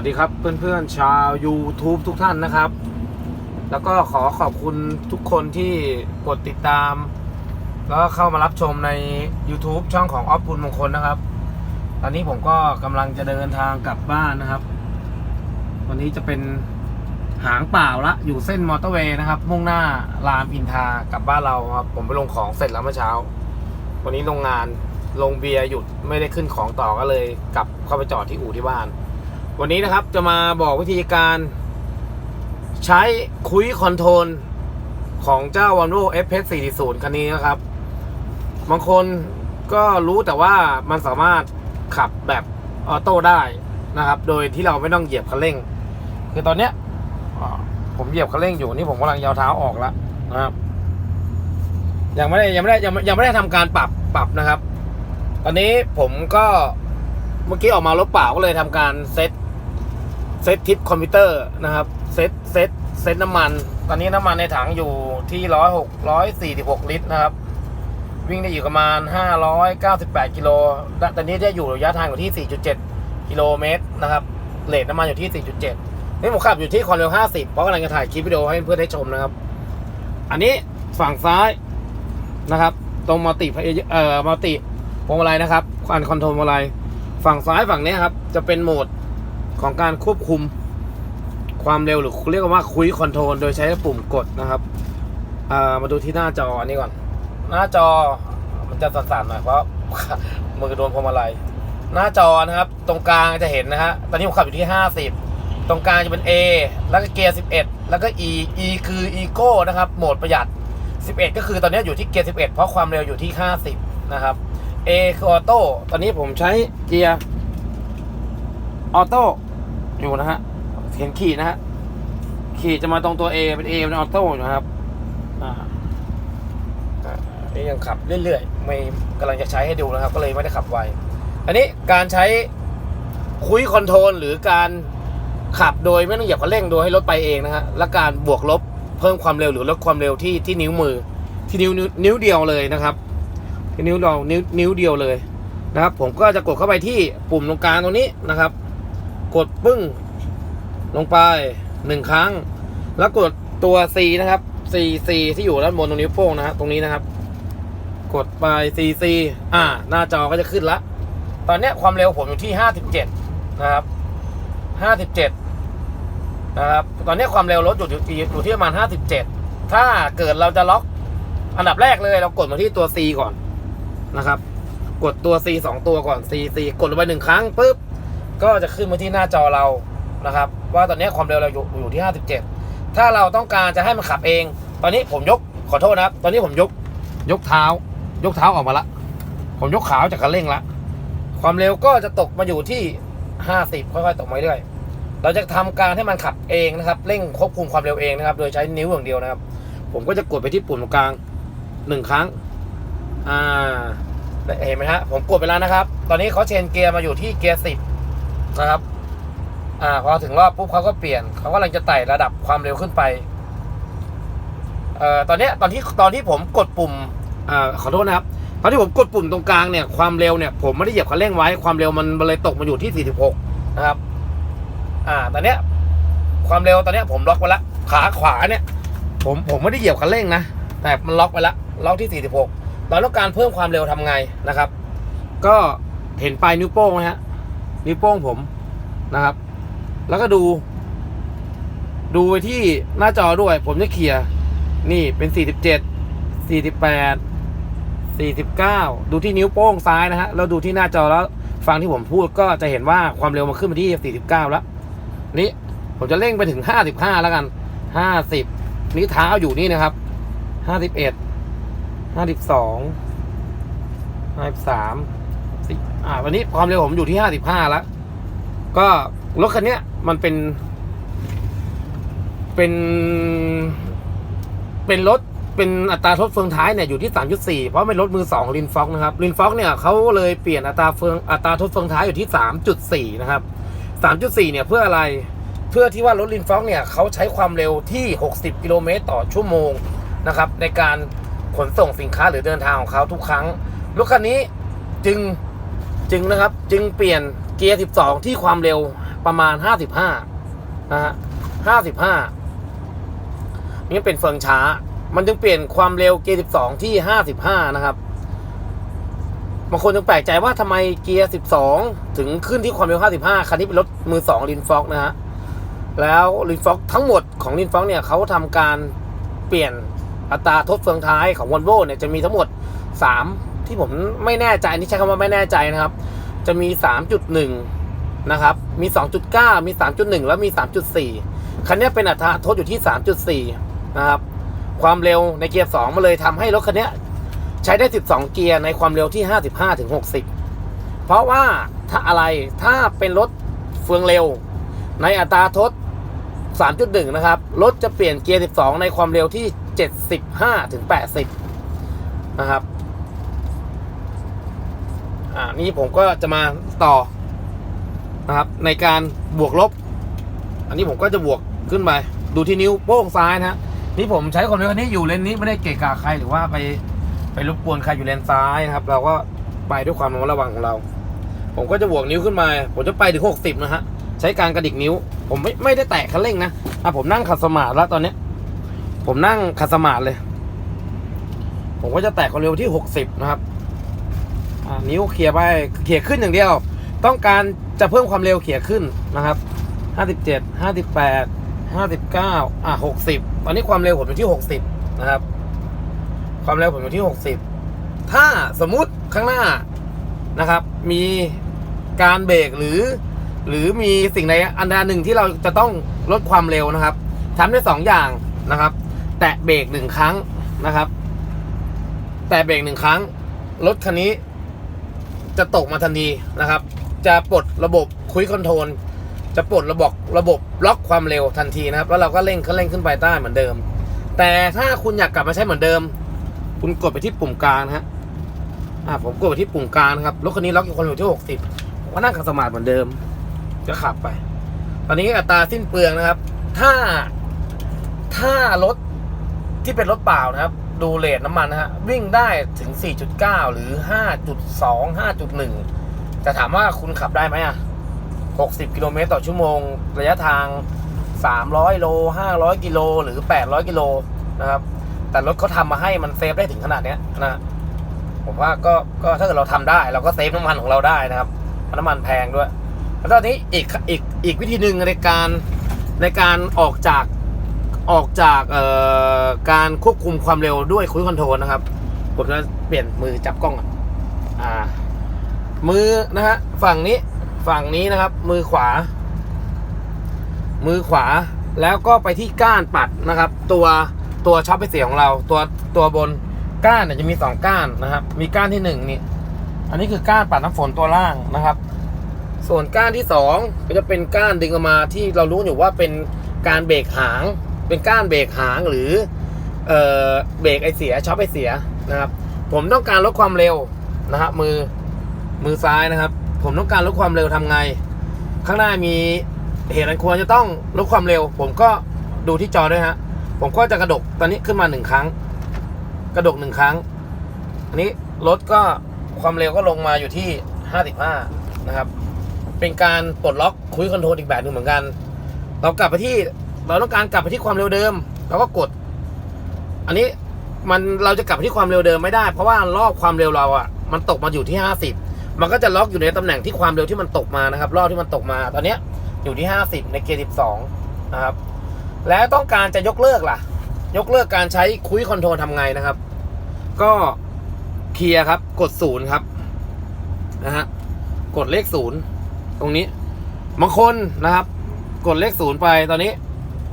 วัสดีครับเพื่อนๆชาว YouTube ทุกท่านนะครับ แล้วก็ขอขอบคุณทุกคนที่กดติดตาม แล้วก็เข้ามารับชมใน YouTube ช่องของออฟบุญมงคลนะครับ ตอนนี้ผมก็กำลังจะเดินทางกลับบ้านนะครับ วันนี้จะเป็นหางเปล่าละ อยู่เส้นมอเตอร์เวย์นะครับ มุ่งหน้ารามอินทากลับบ้านเราครับ ผมไปลงของเสร็จแล้วเมื่อเช้า วันนี้โรงงานลงเบียร์หยุดไม่ได้ขึ้นของต่อก็เลย กลับเข้าไปจอดที่อู่ที่บ้าน วันนี้นะครับจะมาบอกวิธีการ ใช้คุยคอนโทรลของเจ้า Volvo FX 440 คันนี้นะครับ บางคนก็รู้แต่ว่ามันสามารถขับแบบออโต้ได้นะครับ โดยที่เราไม่ต้องเหยียบคันเร่ง คือตอนเนี้ยผมเหยียบคันเร่งอยู่นี่ผมกำลังยาวเท้าออกแล้วนะครับ ยังไม่ได้ยังไม่ได้ยังไม่ยังไม่ได้ทำการปรับปรับนะครับ ตอนนี้ผมก็เมื่อกี้ออกมารถเปล่าก็เลยทำการเซต เซตทิปคอมพิวเตอร์นะครับเซตเซตเซตน้ำมัน ตอนนี้น้ำมันในถังอยู่ที่ร้อยหกร้อยสี่สิบหกลิตรนะครับ วิ่งได้อยู่ประมาณห้าร้อยเก้าสิบแปดกิโลตอนนี้จะอยู่ระยะทางอยู่ที่สี่จุดเจ็ดกิโลเมตรนะครับเลทน้ำมันอยู่ที่สี่จุดเจ็ดนี่ผมขับอยู่ที่ความเร็วห้าสิบเพราะกำลังจะถ่ายคลิปวิดีโอให้เพื่อนได้ชมนะครับ อันนี้ฝั่งซ้ายนะครับ ตรงมัลติเอ่อมัลติพวงมาลัยนะครับการคอนโทรลพวงมาลัยฝั่งซ้ายฝั่งนี้ครับ จะเป็นโหมด ของการควบคุมความเร็วหรือเรียกว่าคุยคอนโทรลโดยใช้ปุ่มกดนะครับมาดูที่หน้าจออันนี้ก่อน หน้าจอมันจะสั่นๆหน่อยเพราะมือโดนพวงมาลัยหน้าจอนะครับ ตรงกลางจะเห็นนะฮะตอนนี้ผมขับอยู่ที่ 50 ตรงกลางจะเป็น A แล้วก็เกียร์ 11 แล้วก็ E E คือ Eco นะครับ โหมดประหยัด 11 ก็คือตอนนี้อยู่ที่เกียร์ 11 เพราะความเร็วอยู่ที่ 50 นะครับ A คือออโต้ตอนนี้ผมใช้เกียร์ออโต้ อยู่นะฮะเห็นขีดนะฮะขีดจะมาตรงตัว A เป็น A เป็นออโต้อยู่นะครับอ่าอ่านี่ยังขับเรื่อยๆ ไม่กำลังจะใช้ให้ดูนะครับ ก็เลยไม่ได้ขับไว อันนี้การใช้คุยคอนโทรลหรือการขับโดยไม่ต้องเหยียบคันเร่งโดยให้รถไปเองนะฮะ และการบวกลบเพิ่มความเร็วหรือลดความเร็วที่ที่นิ้วมือ ที่นิ้วนิ้วนิ้วเดียวเลยนะครับ ที่นิ้วเรานิ้วนิ้วเดียวเลยนะครับ ผมก็จะกดเข้าไปที่ปุ่มตรงกลางตรงนี้นะครับ กดปึ้ง ลงไปหนึ่งครั้ง แล้วกดตัว C นะครับ C C ที่อยู่ด้านบนตรงนิ้วโป้งนะฮะตรงนี้นะครับ กดไป C C อ่า หน้าจอก็จะขึ้นละ ตอนนี้ความเร็วผมอยู่ที่57นะครับ57นะครับ ตอนนี้ความเร็วรถอยู่ที่อยู่ที่ประมาณ57ถ้าเกิดเราจะล็อกอันดับแรกเลยเรากดมาที่ตัว C ก่อนนะครับ กดตัว C สองตัวก่อน C C กดลงไปหนึ่งครั้งปุ๊บ ก็จะขึ้นมาที่หน้าจอเรานะครับ ว่าตอนนี้ความเร็วเราอยู่อยู่ที่ 57 ถ้าเราต้องการจะให้มันขับเอง ตอนนี้ผมยกขอโทษนะครับ ตอนนี้ผมยกยกเท้า ยกเท้าออกมาละ ผมยกขาจากคันเร่งละความเร็วก็จะตกมาอยู่ที่ 50 ค่อยๆตกมาเรื่อยเราจะทำการให้มันขับเองนะครับเร่งควบคุมความเร็วเองนะครับ โดยใช้นิ้วอย่างเดียวนะครับ ผมก็จะกดไปที่ปุ่มตรงกลางหนึ่งครั้งอ่าเห็นไหมฮะผมกดไปแล้วนะครับ ตอนนี้เขาเชนเกียร์มาอยู่ที่เกียร์สิบ นะครับ อ่าพอถึงรอบปุ๊บเขาก็เปลี่ยนเขากำลังจะไต่ระดับความเร็วขึ้นไปเอ่อตอนเนี้ยตอนที่ตอนที่ผมกดปุ่มอ่าขอโทษนะครับ ตอนที่ผมกดปุ่มตรงกลางเนี่ยความเร็วเนี่ยผมไม่ได้เหยียบคันเร่งไว้ความเร็วมันเลยตกมาอยู่ที่ 46 นะครับ อ่า ตอนเนี้ยความเร็วตอนเนี้ยผมล็อกไว้ละขาขวาเนี่ย ผมผมไม่ได้เหยียบคันเร่งนะแต่มันล็อกไปละล็อกที่ 46 เราต้องการเพิ่มความเร็วทำไงนะครับ ก็เห็นปลายนิ้วโป้งไหมฮะ นิ้วโป้งผมนะครับ แล้วก็ดู ดูไปที่หน้าจอด้วย ผมจะเขี่ยร์นี่เป็น47 48 49ดูที่นิ้วโป้งซ้ายนะฮะแล้วดูที่หน้าจอแล้วฟังที่ผมพูดก็จะเห็นว่าความเร็วมันขึ้นมาที่49แล้วนี่ผมจะเร่งไปถึง55แล้วกัน50นี่เท้าอยู่นี่นะครับ51 52 53สี่อ่า วันนี้ความเร็วผมอยู่ที่55แล้ว ก็รถคันเนี้ยมันเป็น เป็น เป็นรถเป็นอัตราทดเฟืองท้ายเนี่ยอยู่ที่3.4เพราะเป็นรถมือสองลินฟ็อกนะครับลินฟ็อกเนี่ยเขาเลยเปลี่ยนอัตราเฟืองอัตราทดเฟืองท้ายอยู่ที่3.4นะครับ3.4เนี่ยเพื่ออะไรเพื่อที่ว่ารถลินฟ็อกเนี่ยเขาใช้ความเร็วที่ 60 กิโลเมตรต่อชั่วโมงนะครับในการขนส่งสินค้าหรือเดินทางของเขาทุกครั้งรถคันนี้จึง จึงนะครับจึงเปลี่ยนเกียร์ 12 ที่ความเร็วประมาณห้าสิบห้านะฮะห้าสิบห้านี่เป็นเฟืองช้า มันจึงเปลี่ยนความเร็วเกียร์สิบสองที่ห้าสิบห้านะครับ บางคนจึงแปลกใจว่าทำไมเกียร์สิบสองถึงขึ้นที่ความเร็วห้าสิบห้าคันนี้เป็นรถมือสองลินฟ็อกนะฮะ แล้วลินฟ็อกทั้งหมดของลินฟ็อกเนี่ยเขาทำการเปลี่ยนอัตราทดเฟืองท้ายของวอลโวเนี่ยจะมีทั้งหมด 3 ที่ผมไม่แน่ใจนี่ใช้คำว่าไม่แน่ใจนะครับ จะมี 3.1 นะครับ มี 2.9 มี 3.1 แล้วมี 3.4 คันนี้เป็นอัตราทดอยู่ที่ 3.4 นะครับ ความเร็วในเกียร์2มาเลยทำให้รถคันนี้ใช้ได้ 12 เกียร์ในความเร็วที่ 55ถึง60 เพราะว่าถ้าอะไรถ้าเป็นรถเฟืองเร็ว ในอัตราทด 3.1 นะครับ รถจะเปลี่ยนเกียร์ 12 ในความเร็วที่ 75ถึง80 นะครับ อ่านี่ผมก็จะมาต่อนะครับ ในการบวกลบ อันนี้ผมก็จะบวกขึ้นไป ดูที่นิ้วโป้งซ้ายนะนี่ผมใช้ความเร็วอันนี้อยู่เลนนี้ไม่ได้เกะกะใครหรือว่าไปไปรบกวนใครอยู่เลนซ้ายนะครับ เราก็ไปด้วยความระมัดระวังของเรา ผมก็จะบวกนิ้วขึ้นมา ผมจะไปถึง60นะฮะใช้การกระดิกนิ้ว ผมไม่ไม่ได้แตะคันเร่งนะอะผมนั่งขัดสมาธิแล้วตอนเนี้ยผมนั่งขัดสมาธิเลย ผมก็จะแตะความเร็วที่60นะครับ นิ้วเขี่ยไปเขี่ยขึ้นอย่างเดียว ต้องการจะเพิ่มความเร็วเขี่ยขึ้นนะครับ57 58 59อะ60 ตอนนี้ความเร็วผมอยู่ที่ 60 นะครับ ความเร็วผมอยู่ที่ 60 ถ้าสมมุติข้างหน้านะครับ มีการเบรกหรือ หรือมีสิ่งใดอันใดหนึ่งที่เราจะต้องลดความเร็วนะครับทำได้สองอย่างนะครับ แตะเบรกหนึ่งครั้งนะครับ แตะเบรกหนึ่งครั้งรถคันนี้ จะตกมาทันทีนะครับ จะปลดระบบคุยคอนโทรลจะปลดระบบระบบล็อกความเร็วทันทีนะครับ แล้วเราก็เร่งคันเร่งขึ้นไปใต้เหมือนเดิม แต่ถ้าคุณอยากกลับมาใช้เหมือนเดิม คุณกดไปที่ปุ่มกลางนะฮะอ่าผมกดไปที่ปุ่มกลางนะครับรถคันนี้ล็อกอยู่ความเร็วที่60ผมก็นั่งขับสมาธิเหมือนเดิมจะขับไป ตอนนี้อัตราสิ้นเปลืองนะครับ ถ้าถ้ารถที่เป็นรถเปล่านะครับ ดูเลทน้ำมันนะฮะ วิ่งได้ถึง 4.9 หรือ 5.2 5.1จะถามว่าคุณขับได้ไหมอะ 60 กิโลเมตรต่อชั่วโมง ระยะทาง 300 โล 500 กิโล หรือ 800 กิโลนะครับ แต่รถเขาทำมาให้มันเซฟได้ถึงขนาดเนี้ยนะผมว่าก็ก็ถ้าเกิดเราทำได้เราก็เซฟน้ำมันของเราได้นะครับน้ำมันแพงด้วยแล้วตอนนี้อีกอีกอีกวิธีหนึ่งในการในการออกจาก ออกจากการควบคุมความเร็วด้วยคุยคอนโทรลนะครับ ผมจะเปลี่ยนมือจับกล้องอะอ่า มือนะฮะฝั่งนี้ฝั่งนี้นะครับ มือขวา มือขวาแล้วก็ไปที่ก้านปัดนะครับ ตัวตัวช็อปไปเสียของเรา ตัวตัวบนก้านเนี่ยจะมีสองก้านนะครับ มีก้านที่หนึ่งนี่อันนี้คือก้านปัดน้ำฝนตัวล่างนะครับ ส่วนก้านที่สองก็จะเป็นก้านดึงออกมาที่เรารู้อยู่ว่าเป็นการเบรกหาง เป็นก้านเบรกหางหรือเอ่อเบรกไอเสียช็อปไอเสียนะครับ ผมต้องการลดความเร็วนะครับมือมือซ้ายนะครับ ผมต้องการลดความเร็วทำไง ข้างหน้ามีเหตุอันควรจะต้องลดความเร็ว ผมก็ดูที่จอด้วยฮะผมก็จะกระดกตอนนี้ขึ้นมาหนึ่งครั้ง กระดกหนึ่งครั้ง อันนี้รถก็ความเร็วก็ลงมาอยู่ที่ห้าสิบห้านะครับ เป็นการปลดล็อกคุยคอนโทรลอีกแบบหนึ่งเหมือนกัน เรากลับไปที่ เราต้องการกลับไปที่ความเร็วเดิมเราก็กด อันนี้มันเราจะกลับไปที่ความเร็วเดิมไม่ได้ เพราะว่ารอบความเร็วเราอะมันตกมาอยู่ที่ห้าสิบมันก็จะล็อกอยู่ในตำแหน่งที่ความเร็วที่มันตกมานะครับ รอบที่มันตกมาตอนนี้อยู่ที่ห้าสิบในเกียร์สิบสองนะครับ แล้วต้องการจะยกเลิกล่ะ ยกเลิกการใช้คุยคอนโทรลทำไงนะครับ ก็เคลียร์ครับ กดศูนย์ครับนะฮะกดเลขศูนย์ตรงนี้บางคนนะครับ กดเลขศูนย์ไปตอนนี้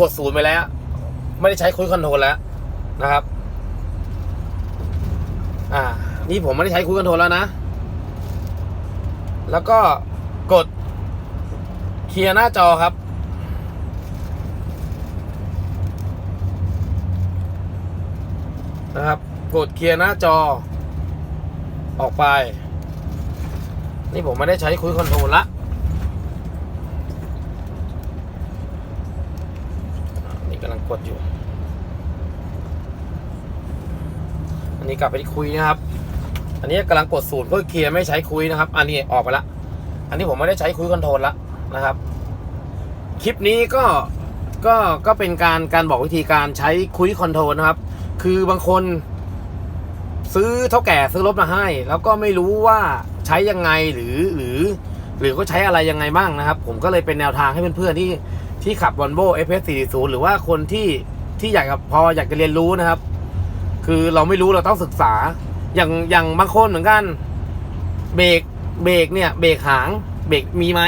กดศูนย์ไปแล้ว ไม่ได้ใช้คุยคอนโทรลแล้วนะครับ อ่า นี่ผมไม่ได้ใช้คุยคอนโทรลแล้วนะ แล้วก็กดเคลียร์หน้าจอครับ นะครับ กดเคลียร์หน้าจอ ออกไป นี่ผมไม่ได้ใช้คุยคอนโทรลละอ่านี่ กดอยู่ อันนี้กลับไปที่คุยนะครับ อันนี้กำลังกดศูนย์เพื่อเคลียร์ไม่ใช้คุยนะครับ อันนี้ออกไปละ อันนี้ผมไม่ได้ใช้คุยคอนโทรลละนะครับ คลิปนี้ก็ก็ก็เป็นการการบอกวิธีการใช้คุยคอนโทรลนะครับ คือบางคนซื้อเท่าแก่ซื้อรถมาให้ แล้วก็ไม่รู้ว่าใช้ยังไงหรือหรือ หรือก็ใช้อะไรยังไงบ้างนะครับ ผมก็เลยเป็นแนวทางให้เพื่อนๆที่ ที่ขับ Volvo FS40 หรือว่าคนที่ที่อยากพออยากจะเรียนรู้นะครับ คือเราไม่รู้เราต้องศึกษา อย่างอย่างบางคนเหมือนกัน เบรกเบรกเนี่ยเบรกหางเบรกมีไหม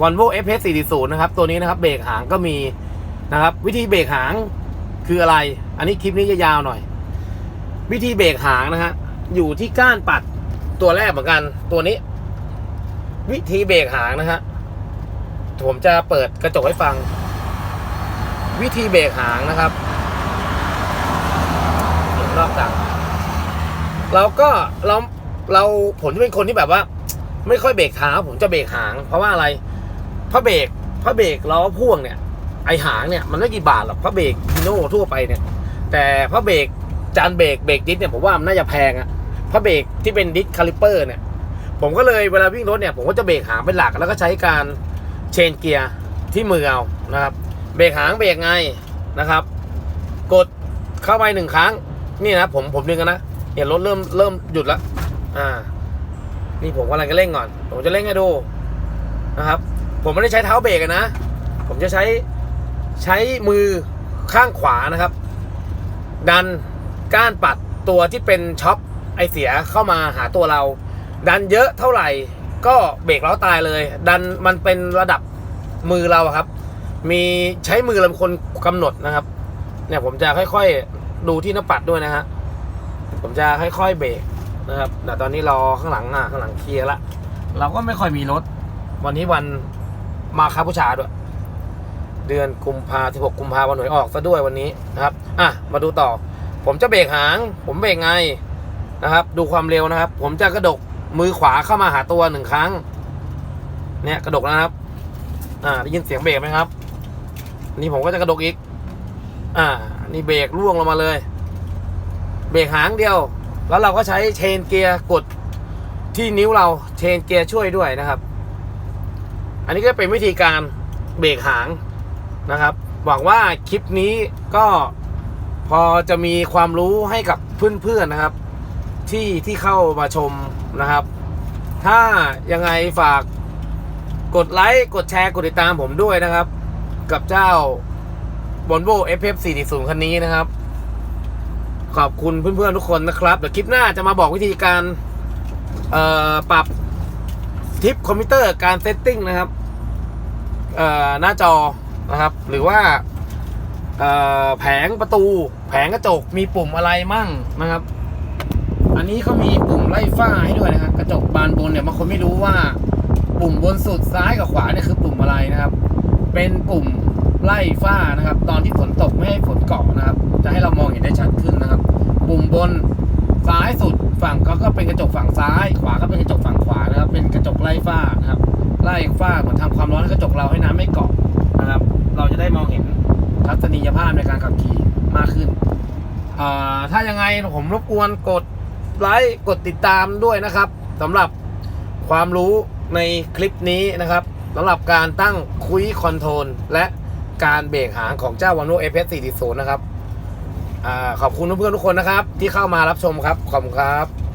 Volvo FS40 นะครับ ตัวนี้นะครับเบรกหางก็มีนะครับ วิธีเบรกหางคืออะไร อันนี้คลิปนี้จะยาวหน่อย วิธีเบรกหางนะฮะอยู่ที่ก้านปัดตัวแรกเหมือนกัน ตัวนี้ วิธีเบรกหางนะฮะ ผมจะเปิดกระจกให้ฟัง วิธีเบรกหางนะครับเสียงรอบดังเราก็เราเราผมจะเป็นคนที่แบบว่า ไม่ค่อยเบรกเท้าผมจะเบรกหาง เพราะว่าอะไรเพราะเบรกเพราะเบรกล้อพ่วงเนี่ย ไอหางเนี่ยมันไม่กี่บาทหรอกเพราะเบรกพิโน่ทั่วไปเนี่ย แต่เพราะเบรกจานเบรกเบรกดิสเนี่ยผมว่ามันน่าจะแพงอะเพราะเบรกที่เป็นดิสคาลิเปอร์เนี่ย ผมก็เลยเวลาวิ่งรถเนี่ย ผมก็จะเบรกหางเป็นหลักแล้วก็ใช้การ เชนเกียร์ที่มือเอานะครับ เบรกหางเบรกไงนะครับ กดเข้าไปหนึ่งครั้ง นี่นะผมผมดึงกันนะเห็นรถเริ่มเริ่มหยุดแล้วอ่า นี่ผมกำลังจะเร่งก่อน ผมจะเร่งให้ดูนะครับ ผมไม่ได้ใช้เท้าเบรกนะ ผมจะใช้ใช้มือข้างขวานะครับ ดันก้านปัดตัวที่เป็นช็อปไอเสียเข้ามาหาตัวเรา ดันเยอะเท่าไหร่ ก็เบรกแล้วตายเลย ดันมันเป็นระดับมือเราครับ มีใช้มือเราคนกำหนดนะครับ เนี่ยผมจะค่อยๆดูที่หน้าปัดด้วยนะฮะผมจะค่อยๆเบรกนะครับแต่ตอนนี้รอข้างหลังอะข้างหลังเคลียร์ละเราก็ไม่ค่อยมีรถ วันนี้วันมาคาบูชาด้วย เดือนกุมภา16กุมภาวันหวยออกซะด้วยวันนี้นะครับ อะมาดูต่อ ผมจะเบรกหาง ผมเบรกไงนะครับ ดูความเร็วนะครับ ผมจะกระดก มือขวาเข้ามาหาตัวหนึ่งครั้ง เนี่ยกระดกนะครับ อ่าได้ยินเสียงเบรกไหมครับ นี่ผมก็จะกระดกอีก อ่า นี่เบรกล่วงลงมาเลย เบรกหางเดียว แล้วเราก็ใช้เชนเกียร์กดที่นิ้วเราเชนเกียร์ช่วยด้วยนะครับ อันนี้ก็เป็นวิธีการเบรกหางนะครับ หวังว่าคลิปนี้ก็พอจะมีความรู้ให้กับเพื่อนๆนะครับ ที่ที่เข้ามาชมนะครับ ถ้ายังไงฝากกดไลค์กดแชร์กดติดตามผมด้วยนะครับ กับเจ้า Volvo FF40 คันนี้นะครับ ขอบคุณเพื่อนๆทุกคนนะครับ เดี๋ยวคลิปหน้าจะมาบอกวิธีการปรับทิปคอมพิวเตอร์การเซตติ้งนะครับหน้าจอนะครับ หรือว่าแผงประตู แผงกระจกมีปุ่มอะไรมั่งนะครับ อันนี้เขามีปุ่มไล่ฝ้าให้ด้วยนะครับกระจกบานบนเนี่ยบางคนไม่รู้ว่า ปุ่มบนสุดซ้ายกับขวาเนี่ยคือปุ่มอะไรนะครับ เป็นปุ่มไล่ฝ้านะครับ ตอนที่ฝนตกไม่ให้ฝนเกาะนะครับ จะให้เรามองเห็นได้ชัดขึ้นนะครับ ปุ่มบนซ้ายสุดฝั่งก็ก็เป็นกระจกฝั่งซ้าย ขวาก็เป็นกระจกฝั่งขวานะครับ เป็นกระจกไล่ฝ้านะครับไล่ฝ้าเหมือนทำความร้อนให้กระจกเราให้น้ำไม่เกาะนะครับ เราจะได้มองเห็นทัศนียภาพในการขับขี่มากขึ้นถ้ายังไงผมรบกวนกด ไลค์กดติดตามด้วยนะครับสำหรับความรู้ในคลิปนี้นะครับสำหรับการตั้งคุยคอนโทรลและการเบรกหางของเจ้า Volvo FS40 นะครับอขอบคุณเพื่อนๆทุกคนนะครับ ที่เข้ามารับชมครับ ขอบคุณครับ